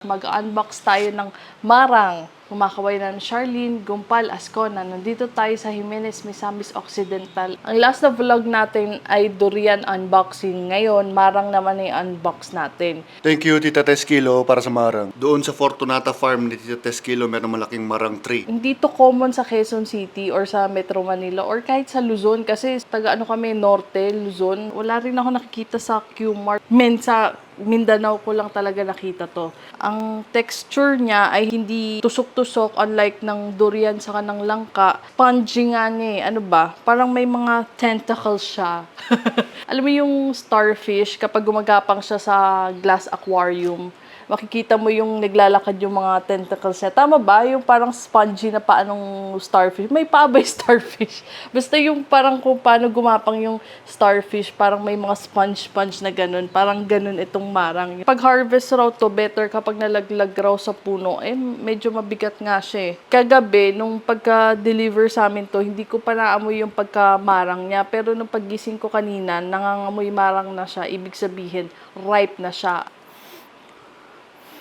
Mag-unbox tayo ng marang. Kumakaway ni Charlene, Gumpal, Ascona. Nandito tayo sa Jimenez, Misamis Occidental. Ang last na vlog natin ay durian unboxing. Ngayon, marang naman ay unbox natin. Thank you, Tita Teskilo, para sa marang. Doon sa Fortunata Farm ni Tita Teskilo, meron malaking marang tree. Hindi to common sa Quezon City or sa Metro Manila or kahit sa Luzon kasi taga ano kami, Norte, Luzon. Wala rin ako nakikita sa Qmart. Men, sa Mindanao ko lang talaga nakita to. Ang texture niya ay hindi tusok-tusok unlike ng durian sa kanang langka. Spongy nga niya eh. Ano ba? Parang may mga tentacles siya. Alam mo yung starfish kapag gumagapang siya sa glass aquarium, makikita mo yung naglalakad yung mga tentacles niya. Tama ba? Yung parang spongy na paanong starfish. May paa ba yung starfish? Basta yung parang kung paano gumapang yung starfish, parang may mga sponge-sponge na ganun. Parang ganun itong marang. Pag harvest raw to, better kapag nalaglag raw sa puno. Eh, medyo mabigat nga siya eh. Kagabi, nung pagka-deliver sa amin to, hindi ko pa naamoy yung pagka-marang niya. Pero nung paggising ko kanina, nangangamoy marang na siya. Ibig sabihin, ripe na siya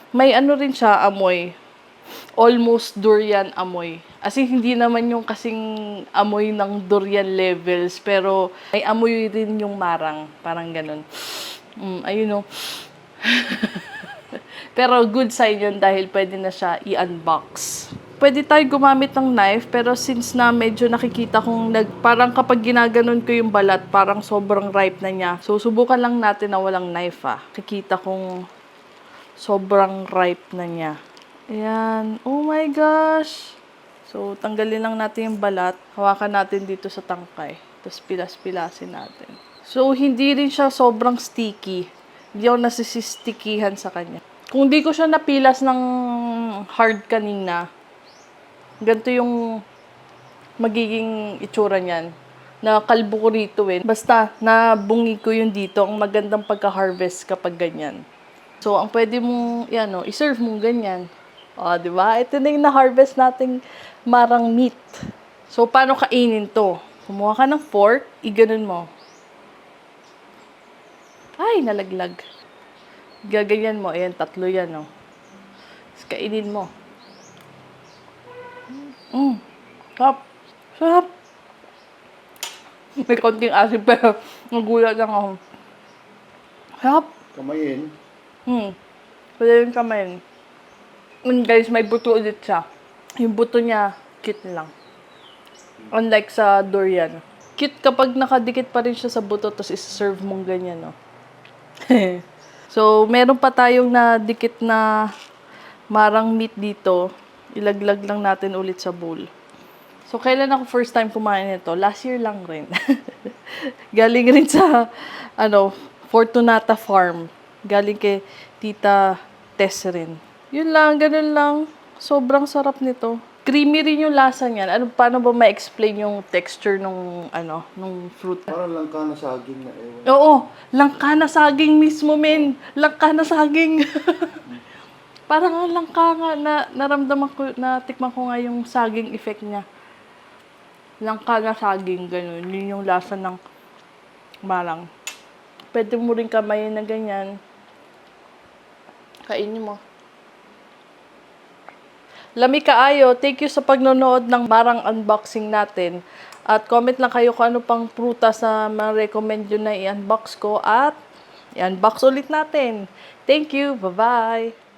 may ano rin siya amoy. Almost durian amoy. As in, hindi naman yung kasing amoy ng durian levels, pero may amoy rin yung marang. Parang ganun. Mm, ayun o. pero good sign yun dahil pwede na siya i-unbox. Pwede tayo gumamit ng knife, pero since na medyo nakikita kong nag, parang kapag ginaganon ko yung balat, parang sobrang ripe na niya. So, subukan lang natin na walang knife ah. Kikita kong sobrang ripe na niya. Ayan. Oh my gosh! So, tanggalin lang natin yung balat. Hawakan natin dito sa tangkay. Tapos pilas-pilasin natin. So, hindi rin siya sobrang sticky. Hindi ako nasisistikihan sa kanya. Kung di ko siya napilas ng hard kanina, ganito yung magiging itsura niyan. Na kalbo ko rito eh. Basta, nabungi ko yun dito. Ang magandang pagka-harvest kapag ganyan. So, ang pwede mong, yan o, iserve mong ganyan. O, di ba? Ito na yung na-harvest nating marang meat. So, paano kainin to? Kumuha ka ng fork, iganon mo. Ay, nalaglag. Gaganyan mo. Ayan, tatlo yan, o. Tapos kainin mo. Mm. Sarap. Sarap. May konting asin pero nagulat lang ako. Sarap. Kamayin. Hmm. Pwede rin kamayin. And guys, may buto ulit siya. Yung buto niya, cute lang. Unlike sa durian. Cute kapag nakadikit pa rin siya sa buto tapos isa-serve mong ganyan, no? so, meron pa tayong nadikit na marang meat dito. Ilaglag lang natin ulit sa bowl. So, kailan ako first time kumain nito? Last year lang rin. Galing rin sa, ano, Fortunata Farm. Galing kay Tita Tess rin. Yun lang, ganun lang. Sobrang sarap nito. Creamy rin yung lasa niyan. Ano, paano ba ma-explain yung texture nung, ano, nung fruit? Parang lang ka na saging na ewan. Oo, langka na saging mismo, men. Langka na saging. Parang ang langka nga na naramdaman ko, na tikman ko nga yung saging effect niya. Langka na saging, ganun. Yun yung lasa ng marang. Pwede mo rin kamayin na ganyan. Kainin mo. Lami kaayo, thank you sa pagnonood ng marang unboxing natin. At comment lang kayo kung ano pang prutas na ma-recommend nyo na i-unbox ko at i-unbox ulit natin. Thank you. Bye-bye.